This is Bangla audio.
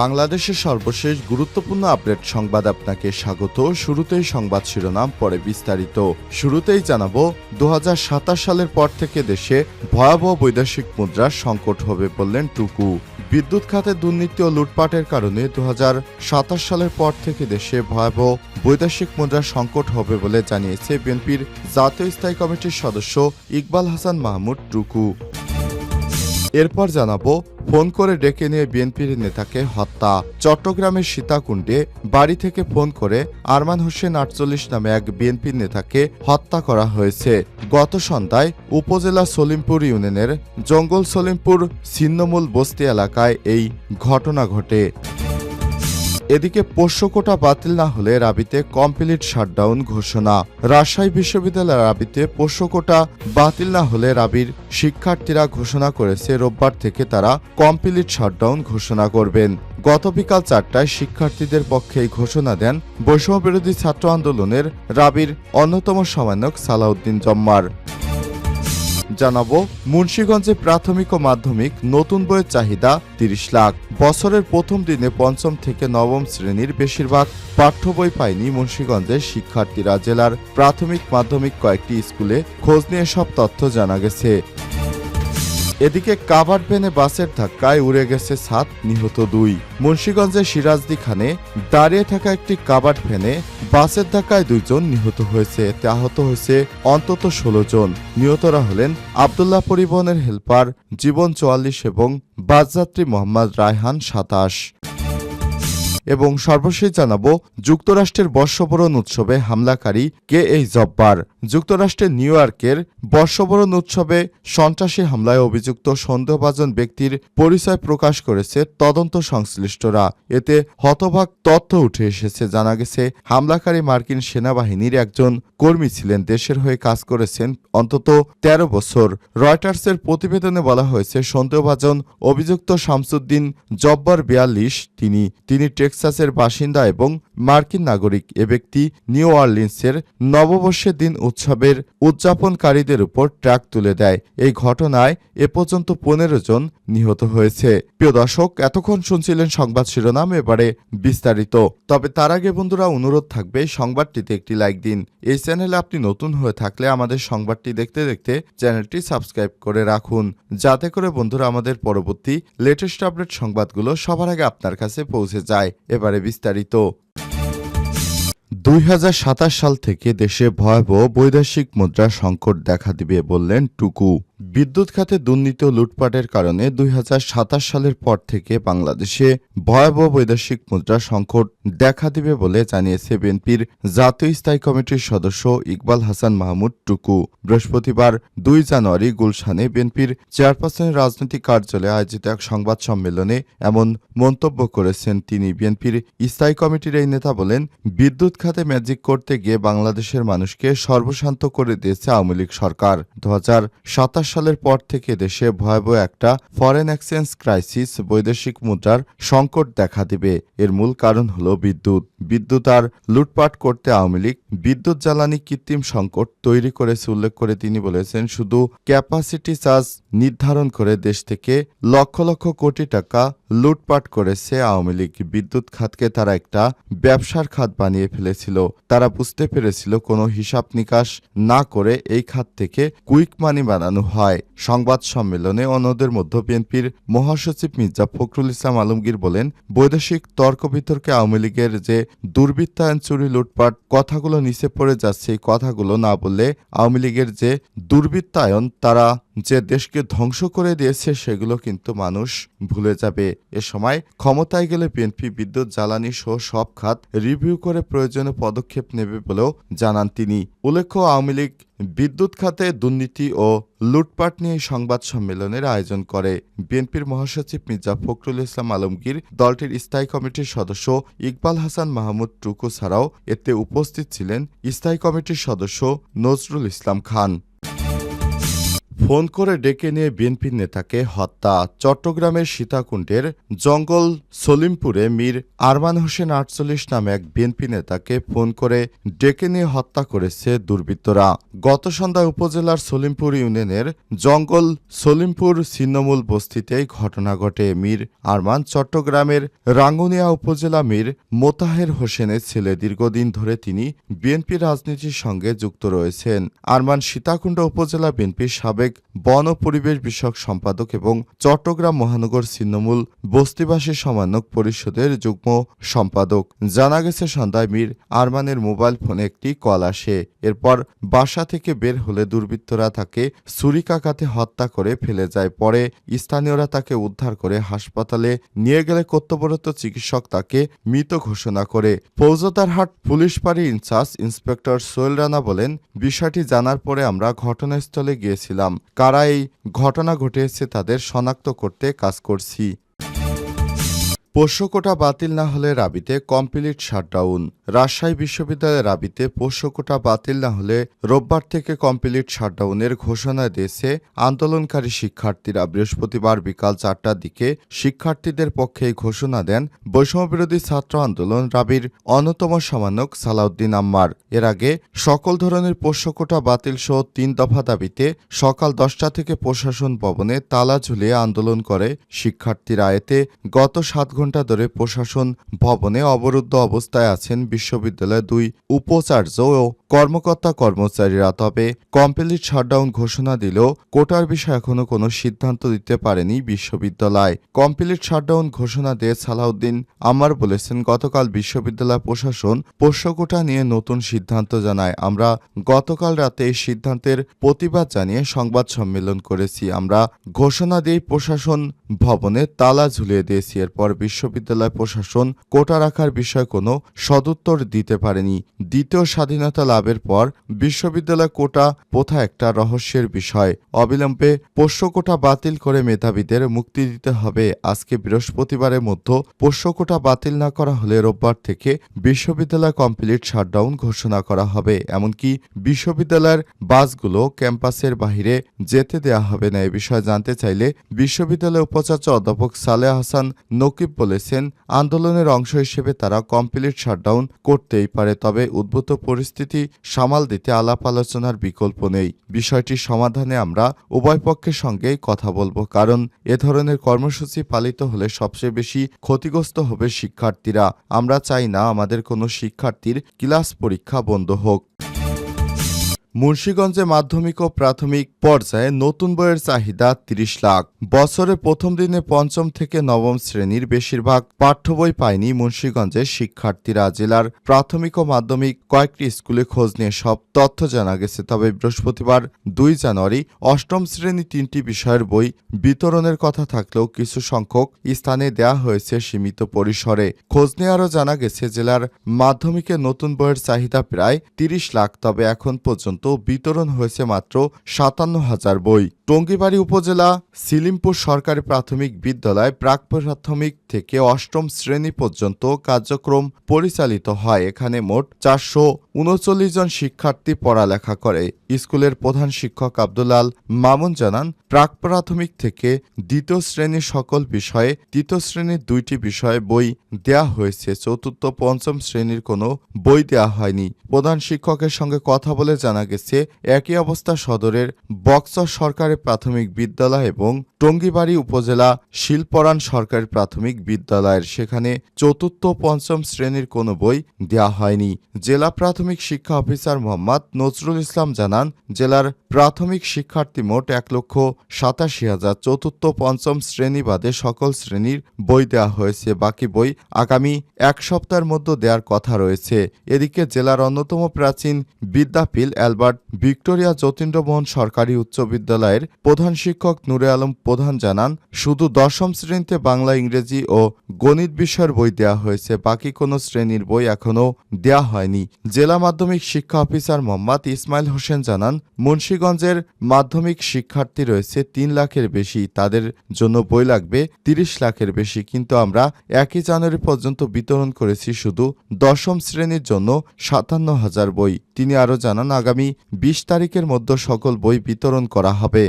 বাংলাদেশের সর্বশেষ গুরুত্বপূর্ণ আপডেট সংবাদ আপনাকে স্বাগত। শুরুতেই সংবাদ শিরোনাম, পরে বিস্তারিত। শুরুতেই জানাব দু হাজার সাতাশ সালের পর থেকে দেশে ভয়াবহ বৈদেশিক মুদ্রার সংকট হবে বললেন টুকু। বিদ্যুৎ খাতে দুর্নীতি ও লুটপাটের কারণে দু হাজার সাতাশ সালের পর থেকে দেশে ভয়াবহ বৈদেশিক মুদ্রার সংকট হবে বলে জানিয়েছে বিএনপির জাতীয় স্থায়ী কমিটির সদস্য ইকবাল হাসান মাহমুদ টুকু। এরপর জানাব ফোন করে ডেকে নিয়ে বিএনপির নেতাকে হত্যা। চট্টগ্রামের সীতাকুণ্ডে বাড়ি থেকে ফোন করে আরমান হোসেন আটচল্লিশ নামে এক বিএনপির নেতাকে হত্যা করা হয়েছে। গত সন্ধ্যায় উপজেলা সলিমপুর ইউনিয়নের জঙ্গল সলিমপুর ছিন্নমূল বস্তি এলাকায় এই ঘটনা ঘটে। এদিকে পোষ্যকোটা বাতিল না হলে রাবিতে কমপ্লিট শাটডাউন ঘোষণা। রাজশাহী বিশ্ববিদ্যালয়ের রাবিতে পোষ্যকোটা বাতিল না হলে রাবির শিক্ষার্থীরা ঘোষণা করেছে, রোববার থেকে তারা কমপ্লিট শাটডাউন ঘোষণা করবেন। গত বিকাল চারটায় শিক্ষার্থীদের পক্ষে এই ঘোষণা দেন বৈষম্য বিরোধী ছাত্র আন্দোলনের রাবির অন্যতম সমন্বয়ক সালাউদ্দিন জম্মার। জানাব মুন্সীগঞ্জে প্রাথমিক ও মাধ্যমিক নতুন বইয়ের চাহিদা তিরিশ লাখ। বছরের প্রথম দিনে পঞ্চম থেকে নবম শ্রেণির বেশিরভাগ পাঠ্য বই পায়নি মুন্সীগঞ্জের শিক্ষার্থীরা। জেলার প্রাথমিক মাধ্যমিক কয়েকটি স্কুলে খোঁজ নিয়ে সব তথ্য জানা গেছে। এদিকে কাভার ভ্যানে বাসের ধাক্কায় উড়ে গেছে সাত, নিহত দুই। মুন্সীগঞ্জের সিরাজদি খানে দাঁড়িয়ে থাকা একটি কাভার ভ্যানে বাসের ধাক্কায় দুইজন নিহত হয়েছে। এতে আহত হয়েছে অন্তত ষোলো জন। নিহতরা হলেন আবদুল্লাহ পরিবহনের হেল্পার জীবন চুয়াল্লিশ এবং বাসযাত্রী মোহাম্মদ রায়হান সাতাশ। এবং সর্বশেষ জানাব, যুক্তরাষ্ট্রের বর্ষবরণ উৎসবে হামলাকারী কে এই জব্বার? যুক্তরাষ্ট্রের নিউ ইয়র্কের বর্ষবরণ উৎসবে সন্ত্রাসী হামলায় অভিযুক্ত সন্দেহভাজন ব্যক্তির পরিচয় প্রকাশ করেছে তদন্ত সংশ্লিষ্টরা। এতে হতভাগ তথ্য উঠে এসেছে, জানা গেছে, হামলাকারী মার্কিন সেনাবাহিনীর একজন কর্মী ছিলেন, দেশের হয়ে কাজ করেছেন অন্তত ১৩ বছর। রয়টার্সের প্রতিবেদনে বলা হয়েছে, সন্দেহভাজন অভিযুক্ত শামসুদ্দিন জব্বার বিয়াল্লিশ, তিনি তিনি টেক্সাসের বাসিন্দা এবং মার্কিন নাগরিক এ ব্যক্তি নিউ অর্লিন্সের নববর্ষের দিন উৎসবের উদযাপনকারীদের উপর ট্র্যাক তুলে দেয়। এই ঘটনায় এ পর্যন্ত পনেরো জন নিহত হয়েছে। প্রিয় দর্শক, এতক্ষণ শুনছিলেন সংবাদ শিরোনাম, এবারে বিস্তারিত। তবে তার আগে বন্ধুরা, অনুরোধ থাকবে সংবাদটিতে একটি লাইক দিন। এই চ্যানেলে আপনি নতুন হয়ে থাকলে আমাদের সংবাদটি দেখতে দেখতে চ্যানেলটি সাবস্ক্রাইব করে রাখুন। যাতে করে বন্ধুরা আমাদের পরবর্তী লেটেস্ট আপডেট সংবাদগুলো সবার আগে আপনার কাছে পৌঁছে যায়। এবারে বিস্তারিত। দুই হাজার সাতাশ সাল থেকে দেশে ভয়াবহ বৈদেশিক মুদ্রা সংকট দেখা দিবে বললেন টুকু। বিদ্যুৎ খাতে দুর্নীতি ও লুটপাটের কারণে দুই হাজার সাতাশ সালের পর থেকে বাংলাদেশে ভয়াবহ বৈদেশিক মুদ্রা সংকট দেখা দিবে বলে জানিয়েছে বিএনপির জাতীয় স্থায়ী কমিটির সদস্য ইকবাল হাসান মাহমুদ টুকু। বৃহস্পতিবার দুই জানুয়ারি গুলশানে বিএনপির চেয়ারপারসনের রাজনৈতিক কার্যালয়ে আয়োজিত এক সংবাদ সম্মেলনে এমন মন্তব্য করেছেন তিনি। বিএনপির স্থায়ী কমিটির এই নেতা বলেন, বিদ্যুৎ খাতে ম্যাজিক করতে গিয়ে বাংলাদেশের মানুষকে সর্বশান্ত করে দিয়েছে আওয়ামী লীগ সরকার। দু সালের পর থেকে দেশে ভয়াবহ একটা ফরেন এক্সচেঞ্জ ক্রাইসিস বৈদেশিক মুদ্রার সংকট দেখা দিবে। এর মূল কারণ হল বিদ্যুৎ। বিদ্যুৎ আর লুটপাট করতে আওয়ামী লীগ বিদ্যুৎ জ্বালানি কৃত্রিম সংকট তৈরি করেছে উল্লেখ করে তিনি বলেছেন, শুধু ক্যাপাসিটি চার্জ নির্ধারণ করে দেশ থেকে লক্ষ লক্ষ কোটি টাকা লুটপাট করেছে আওয়ামী লীগ। বিদ্যুৎ খাতকে তারা একটা ব্যবসার খাত বানিয়ে ফেলেছিল। তারা বুঝতে পেরেছিল কোনো হিসাব নিকাশ না করে এই খাত থেকে কুইক মানি বানানো হয়। সংবাদ সম্মেলনে অন্যদের মধ্যে বিএনপির মহাসচিব মির্জা ফখরুল ইসলাম আলমগীর বলেন, বৈদেশিক তর্ক বিতর্কে আওয়ামী লীগের যে দুর্বৃত্তায়ন, চুরি, লুটপাট কথাগুলো নিচে পড়ে যাচ্ছে এই কথাগুলো না বললে আওয়ামী লীগের যে দুর্বৃত্তায়ন তারা যে দেশকে ধ্বংস করে দিয়েছে, সেগুলো কিন্তু মানুষ ভুলে যাবে। এ সময় ক্ষমতায় গেলে বিএনপি বিদ্যুৎ, জ্বালানি সহ সব খাত রিভিউ করে প্রয়োজনীয় পদক্ষেপ নেবে বলেও জানান তিনি। উল্লেখ্য, আওয়ামী লীগ বিদ্যুৎ খাতে দুর্নীতি ও লুটপাট নিয়ে সংবাদ সম্মেলনের আয়োজন করে। বিএনপির মহাসচিব মির্জা ফখরুল ইসলাম আলমগীর দলটির স্থায়ী কমিটির সদস্য ইকবাল হাসান মাহমুদ টুকু ছাড়াও এতে উপস্থিত ছিলেন স্থায়ী কমিটির সদস্য নজরুল ইসলাম খান। ফোন করে ডেকে নিয়ে বিএনপি নেতাকে হত্যা। চট্টগ্রামের সীতাকুণ্ডের জঙ্গল সলিমপুরে মীর আরমান হোসেন আটচল্লিশ নামে এক বিএনপি নেতাকে ফোন করে ডেকে নিয়ে হত্যা করেছে দুর্বৃত্তরা। গত সন্ধ্যায় উপজেলার সলিমপুর ইউনিয়নের জঙ্গল সলিমপুর ছিন্নমূল বস্তিতেই ঘটনা ঘটে। মীর আরমান চট্টগ্রামের রাঙ্গুনিয়া উপজেলা মীর মোতাহের হোসেনের ছেলে। দীর্ঘদিন ধরে তিনি বিএনপি রাজনীতির সঙ্গে যুক্ত রয়েছেন। আরমান সীতাকুণ্ড উপজেলা বিএনপির সাবেক বন ও পরিবেশ বিষয়ক সম্পাদক এবং চট্টগ্রাম মহানগর ছিন্নমূল বস্তিবাসী সমন্বয়ক পরিষদের যুগ্ম সম্পাদক। জানা গেছে, সন্ধ্যায় মীর আরমানের মোবাইল ফোনে একটি কল আসে। এরপর বাসা থেকে বের হলে দুর্বৃত্তরা তাকে ছুরিকাঘাতে হত্যা করে ফেলে যায়। পরে স্থানীয়রা তাকে উদ্ধার করে হাসপাতালে নিয়ে গেলে কর্তব্যরত চিকিৎসক তাকে মৃত ঘোষণা করে। ফৌজদারহাট পুলিশ ফাঁড়ির ইনচার্জ ইন্সপেক্টর সোহেল রানা বলেন, বিষয়টি জানার পরে আমরা ঘটনাস্থলে গিয়েছিলাম। কারা এই ঘটনা ঘটিয়েছে তাদের শনাক্ত করতে কাজ করছি। পোষ্যকোটা বাতিল না হলে রাবিতে কমপ্লিট শাটডাউন। রাজশাহী বিশ্ববিদ্যালয়ের রাবিতে পোষ্যকোটা বাতিল না হলে রোববার থেকে কমপ্লিট শাটডাউনের ঘোষণা দিয়েছে আন্দোলনকারী শিক্ষার্থীরা। বৃহস্পতিবার বিকাল চারটার দিকে শিক্ষার্থীদের পক্ষে ঘোষণা দেন বৈষম্যবিরোধী ছাত্র আন্দোলন রাবির অন্যতম সমানক সালাউদ্দিন আম্মার। এর আগে সকল ধরনের পোষ্যকোটা বাতিল সহ তিন দফা দাবিতে সকাল দশটা থেকে প্রশাসন ভবনে তালা ঝুলিয়ে আন্দোলন করে শিক্ষার্থীরা। এতে গত সাত ঘণ্টা ধরে প্রশাসন ভবনে অবরুদ্ধ অবস্থায় আছেন বিশ্ববিদ্যালয়ের দুই উপাচার্য ও কর্মকর্তা কর্মচারীরা। তবে কমপ্লিট শাটডাউন ঘোষণা দিলেও কোটার বিষয়ে এখনও কোনো সিদ্ধান্ত দিতে পারেনি বিশ্ববিদ্যালয়। কমপ্লিট শাটডাউন ঘোষণা দিয়ে সালাউদ্দিন আমার বলেছেন, গতকাল বিশ্ববিদ্যালয় প্রশাসন পোষ্যকোটা নিয়ে নতুন সিদ্ধান্ত জানায়। আমরা গতকাল রাতে এই সিদ্ধান্তের প্রতিবাদ জানিয়ে সংবাদ সম্মেলন করেছি। আমরা ঘোষণা দিয়ে প্রশাসন ভবনে তালা ঝুলিয়ে দিয়েছি। এরপর বিশ্ববিদ্যালয় প্রশাসন কোটা রাখার বিষয়ে কোনো সদুত্তর দিতে পারেনি। দ্বিতীয় স্বাধীনতা লাভের পর বিশ্ববিদ্যালয় কোটা প্রথা একটা রহস্যের বিষয়। অবিলম্বে পোষ্য কোটা বাতিল করে মেধাবীদের মুক্তি দিতে হবে। আজকে বৃহস্পতিবারের মধ্যে পোষ্য কোটা বাতিল না করা হলে রোববার থেকে বিশ্ববিদ্যালয় কমপ্লিট শাটডাউন ঘোষণা করা হবে। এমনকি বিশ্ববিদ্যালয়ের বাসগুলো ক্যাম্পাসের বাহিরে যেতে দেয়া হবে না। এ বিষয়ে জানতে চাইলে বিশ্ববিদ্যালয়ের উপাচার্য অধ্যাপক সালেহ হাসান নকিব বলেছেন, আন্দোলনের অংশ হিসেবে তারা কমপ্লিট শাটডাউন করতেই পারে, তবে উদ্ভূত পরিস্থিতি সামাল দিতে আলাপ আলোচনার বিকল্প নেই। বিষয়টি সমাধানে আমরা উভয় পক্ষের সঙ্গেই কথা বলব, কারণ এ ধরনের কর্মসূচি পালিত হলে সবচেয়ে বেশি ক্ষতিগ্রস্ত হবে শিক্ষার্থীরা। আমরা চাই না আমাদের কোনো শিক্ষার্থীর ক্লাস পরীক্ষা বন্ধ হোক। মুন্সীগঞ্জে মাধ্যমিক ও প্রাথমিক পর্যায়ে নতুন বইয়ের চাহিদা ৩০ লাখ। বছরের প্রথম দিনে পঞ্চম থেকে নবম শ্রেণির বেশিরভাগ পাঠ্য বই পায়নি মুন্সীগঞ্জের শিক্ষার্থীরা। জেলার প্রাথমিক ও মাধ্যমিক কয়েকটি স্কুলে খোঁজ নিয়ে সব তথ্য জানা গেছে। তবে বৃহস্পতিবার দুই জানুয়ারি অষ্টম শ্রেণি তিনটি বিষয়ের বই বিতরণের কথা থাকলেও কিছু সংখ্যক স্থানে দেয়া হয়েছে সীমিত পরিসরে। খোঁজ নিয়ে আরও জানা গেছে, জেলার মাধ্যমিকে নতুন বইয়ের চাহিদা প্রায় ৩০ লাখ, তবে এখন পর্যন্ত বিতরণ হয়েছে মাত্র সাতান্ন হাজার বই। টঙ্গিবাড়ি উপজেলা সিলিমপুর সরকারি প্রাথমিক বিদ্যালয় প্রাক প্রাথমিক থেকে অষ্টম শ্রেণি পর্যন্ত কার্যক্রম পরিচালিত হয়। এখানে মোট চারশো উনচল্লিশ জন শিক্ষার্থী পড়ালেখা করে। স্কুলের প্রধান শিক্ষক আব্দুলাল মামুন জানান, প্রাক প্রাথমিক থেকে দ্বিতীয় শ্রেণির সকল বিষয়ে তৃতীয় শ্রেণির দুইটি বিষয়ে বই দেয়া হয়েছে। চতুর্থ, পঞ্চম শ্রেণির কোনো বই দেয়া হয়নি। প্রধান শিক্ষকের সঙ্গে কথা বলে জানা গেছে, একই অবস্থা সদরের বক্সর সরকারি প্রাথমিক বিদ্যালয় এবং টঙ্গিবাড়ি উপজেলা শিলপরান সরকারি প্রাথমিক বিদ্যালয়ের সেখানে চতুর্থ পঞ্চম শ্রেণির কোনো বই দেয়া হয়নি। জেলা প্রাথমিক শিক্ষা অফিসার মোহাম্মদ নজরুল ইসলাম জানান, জেলার প্রাথমিক শিক্ষার্থী মোট এক লক্ষ সাতাশি হাজার চতুর্থ পঞ্চম শ্রেণি বাদে সকল শ্রেণির বই দেওয়া হয়েছে। বাকি বই আগামী এক সপ্তাহের মধ্যে দেওয়ার কথা রয়েছে। এদিকে জেলার অন্যতম প্রাচীন বিদ্যাপীল অ্যালবার্ট ভিক্টোরিয়া যতীন্দ্রমোহন সরকারি উচ্চ প্রধান শিক্ষক নুরে আলম প্রধান জানান, শুধু দশম শ্রেণীতে বাংলা, ইংরেজি ও গণিত বিষয়ের বই দেওয়া হয়েছে, বাকি কোনো শ্রেণির বই এখনও দেওয়া হয়নি। জেলা মাধ্যমিক শিক্ষা অফিসার মোহাম্মদ ইসমাইল হোসেন জানান, মুন্সীগঞ্জের মাধ্যমিক শিক্ষার্থী রয়েছে তিন লাখের বেশি, তাদের জন্য বই লাগবে তিরিশ লাখের বেশি, কিন্তু আমরা একই জানুয়ারি পর্যন্ত বিতরণ করেছি শুধু দশম শ্রেণির জন্য সাতান্ন হাজার বই। তিনি আরও জানান, আগামী বিশ তারিখের মধ্যে সকল বই বিতরণ করা হবে।